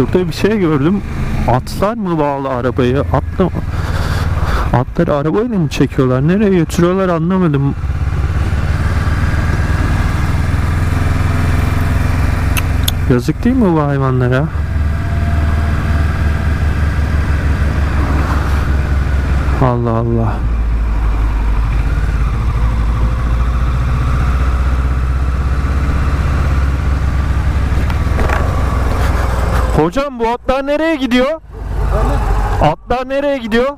Şurada bir şey gördüm. Atlar mı bağlı arabayı? Atla Atları arabayla mı çekiyorlar? Nereye götürüyorlar anlamadım. Yazık değil mi bu hayvanlara? Allah Allah. Hocam bu atlar nereye gidiyor? Atlar nereye gidiyor?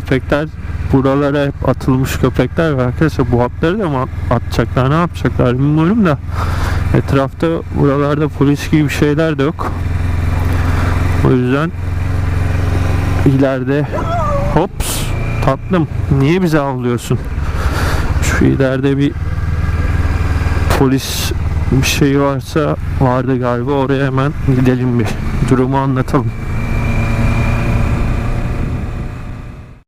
Köpekler buralara hep atılmış köpekler var. Arkadaşlar bu atları da mı at- atacaklar ne yapacaklar bilmiyorum da. Etrafta buralarda polis gibi şeyler de yok. O yüzden ileride hops tatlım niye bizi avlıyorsun? Şu ileride bir polis bir şey varsa vardı galiba oraya hemen gidelim bir. Durumu anlatalım